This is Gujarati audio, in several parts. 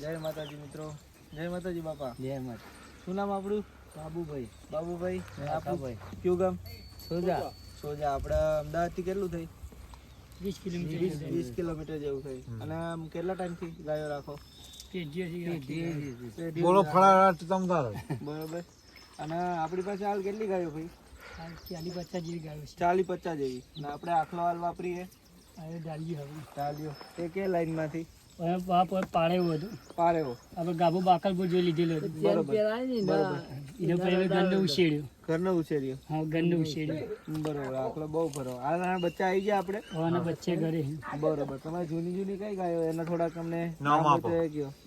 જય માતાજી મિત્રો. જય માતાજી બાપા. જય માતા શું નામ આપણું? બાબુભાઈ. બાબુભાઈ. અને આપણું કયું ગામ? સોજા. સોજા. આપણે અમદાવાદથી કેટલું થઈ? વીસ કિલોમીટર વીસ કિલોમીટર જેવું થઈ. અને આમ કેટલા ટાઈમથી ગાયો રાખો? બોલો તમદાર બરોબર. અને આપણી પાસે હાલ કેટલી ગાયો ભાઈ? ચાલી પચાસ જેવી ગાયો ચાલી પચાસ જેવી. આપણે આખલો હાલ વાપરીએ. ડાલી હવે. તે કે લાઈનમાંથી? હવે બાપ હવે પાડે એવું હતું આપણે ગાભો બાકલપુર જોઈ લીધેલો હતો. બરોબર. એનો પહેલો ગંડો ઉછેડ્યો ઘરનો ઉછેર્યો. હા ગંડો ઉછેડ્યો બરોબર. આખલો બહુ ફરો આ નાના બચ્ચા આવી ગયા આપણે? હવાના બચ્ચે ઘરે. બરોબર. તમારે જૂની જૂની કઈ ગાયો? એના થોડાક અમને નામ આપો.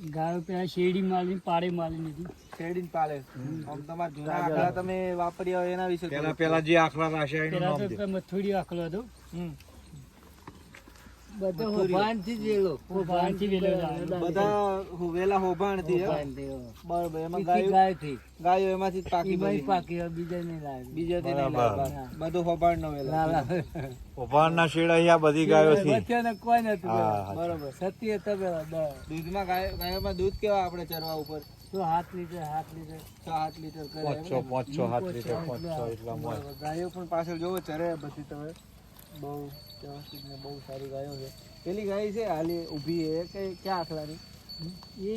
ગાયો પેલા શેરડી માલી પાડે માલી નથી શેરડી પાલે આમ તમારા જૂના આખલા તમે વાપર્યા હોય એના વિશે પેલા પેલા જે આખલા રાશિયા એનું નામ દે. પેલા મથુડી આખલો હતો. હમ. બધા હોભાનથી જ વેલો હોભાનથી વેલો બધા હો- વેલા થી બરોબર એમાં ગાયો ગાયો એમાંથી જ પાકી બધી. બીજા થી નહીં બરાબર. બધું હોભાણ નો વેલા ઉભારના શેડાયા બધી ગાયો થી કોઈ નતું બરોબર. સત્ય હતા પેલા દૂધમાં ગાયો ગાયોમાં દૂધ કેવા આપણે ચરવા ઉપર? તો હાથ લીટર હાથ લીટર. છ લીટર પાંચસો પાંચસો સાત લીટર પાંચસો એટલા ગાયો પણ પાછળ જોવો ચરે બધી તમે. બહુ વ્યવસ્થિત ને બહુ સારી ગાયો છે. પેલી ગાય છે હાલી ઊભી એ કે ક્યાં આખલાની?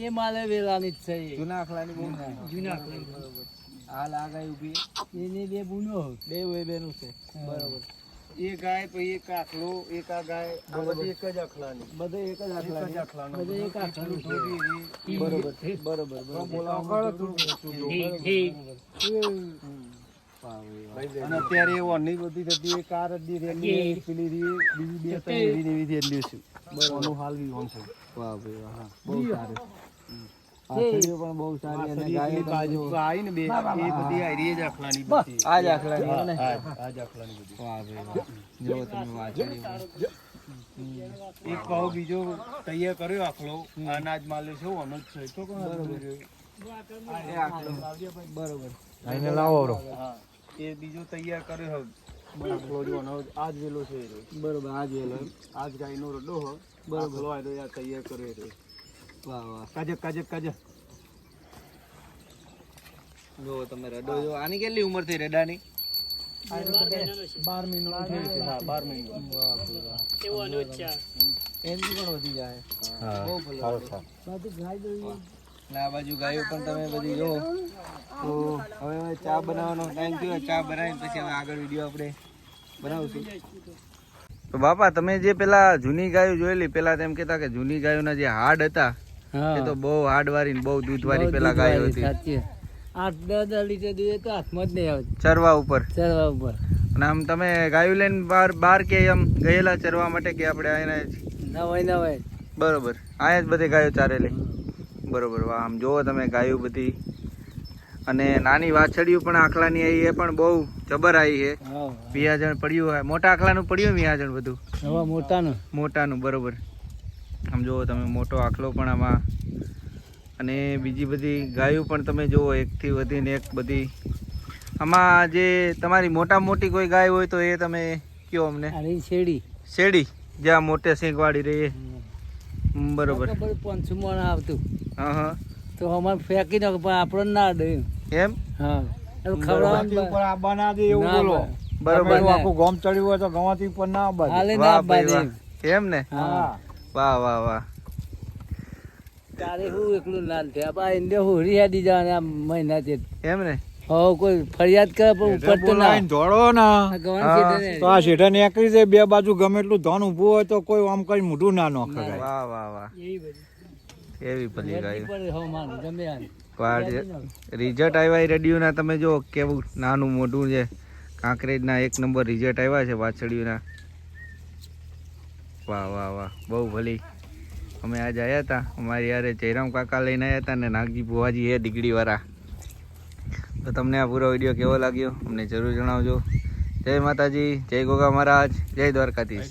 એ માલે વેલાની જ છે જૂના આખલાની બહુ જૂના આખલાની. બરોબર. હાલ આ ગાય ઊભી એની બે બુનો બે વે બેનું છે. બરોબર. એ ગાય પછી એક આખલો એક આ ગાય આ બધી એક જ આખલાની. બધે એક જ આખલાની. બધે એક આખલું બરોબર. બરોબર બરોબર. અને અત્યારે એ ઓનની બધી થતી એ કાર જ રેલી પેલી રી બીજી બે ત્રણ એવી ને એવી રેલી છે બરોબર હાલ બી ઓન છે. વાહ ભાઈ વાહ બહુ સારું. આખડીઓ પણ બહુ સારી અને ગાયો બાજુ આવી ને બે એ બધી આરી જ આખલાની બધી. આ જ આખલાની ને આ જ આખલાની બધી. વાહ ભાઈ વાહ. જો તમે વાંચડી એક ભાવ બીજો તૈયાર કર્યો આખલો. અનાજ માલ્યો છે ઓનો જ છે. તો બરોબર. બરોબર આઈને લાવો હા. એ બીજો તૈયાર કર્યો હોય જો આ જ વેલો છે બરોબર. આ જ વેલો આ જ ગાયનો રડો હો. બરોબર. આ રહ્યો આ તૈયાર કર્યો એ વાહ વાહ. કાજક કાજક કાજક જો તમે રડો જો આની કેટલી ઉંમર થઈ રડાની? બાર મહિનો થઈ છે હા બાર મહિનો. વાહ ભાઈ વાહ. એવો અનુજ છે આ. પણ વધી જાય. બહુ ભલે. ને આ બાજુ ગાયો પણ તમે બધી જો તો હવે ચા બનાવવાનો ટાઈમ થયો. ચા બનાવીને પછી હવે આગળ વીડિયો આપણે બનાવશું. તો બાપા તમે જે પેલા જૂની ગાયો જોયેલી પેલા તેમ કેતા કે જૂની ગાયોના જે હાડ હતા એ તો બહુ હાડ વાળી ને બહુ દૂધ વાળી પેલા ગાયો હતી. આઠ દસ દસ લીટર દૂધ તો હાથમાં જ નહીં આવતું. ચરવા ઉપર. ચરવા ઉપર. અને આમ તમે ગાયો લઈને બહાર બહાર કે આમ ગયેલા ચરવા માટે કે આપણે અહીંયા? નવાય નવાય બરોબર. અહીંયા જ બધે ગાયો ચારેલી. બરોબર વાહ આમ જુઓ તમે ગાયું બધી. અને નાની વાછડીયું પણ આખલાની આવી એ પણ બહુ જબર આવી છે. વિયાજણ પડ્યું હોય. મોટા આખલાનું પડ્યું વિયાજણ બધું? મોટાનું. મોટાનું બરોબર. આમ જુઓ તમે મોટો આખલો પણ આમાં. અને બીજી બધી ગાયો પણ તમે જુઓ એકથી વધીને એક બધી. આમાં જે તમારી મોટા મોટી કોઈ ગાય હોય તો એ તમે કયો અમને? શેડી શેરડી જ્યાં મોટે સિંગવાડી વાળી એ. બરોબર. પાંચસો મણ આવતું. હા હા. તો અમારે ફેંકી નાખો પણ આપણને ના દે એમ? હા. એટલે ઉપર આ બના દે એવું બોલો. બરોબર. આખું ગામ ચડ્યું હોય તો ગવાતી ઉપર ના બાજુ વાહ ભાઈ એમ ને? વાહ વાહ વાહ. તારે હું એકલું ના થયા? બા ઇન્ડિયા હું હરિયાદી જવાના આ મહિના એમ ને? હો કોઈ ફરિયાદ કરે પણ ઉપર તો ના. દોડો ના. તો આ શેઠા જાય બે બાજુ ગમે એટલું ધન ઊભું હોય તો કોઈ આમ કઈ મોઢું ના નો વાહ વાહ વાહ. એવી હેરતી ગાય. રિઝલ્ટ આવ્યા રેડિયોના તમે જો કેવું નાનું મોટું છે. કાંકરેજના એક નંબર રિઝલ્ટ આવ્યા છે વાછડીઓના. વાહ વાહ વાહ. બહુ ભલી. અમે આજ આવ્યા હતા અમારી યારે જયરામ કાકા લઈને આવ્યા હતા ને નાગજી ભુવાજી એ દીકડીવાળા તો તમને આ પૂરો વીડિયો કેવો લાગ્યો અમને જરૂર જણાવજો. જય માતાજી, જય ગોગા મહારાજ, જય દ્વારકાધીશ.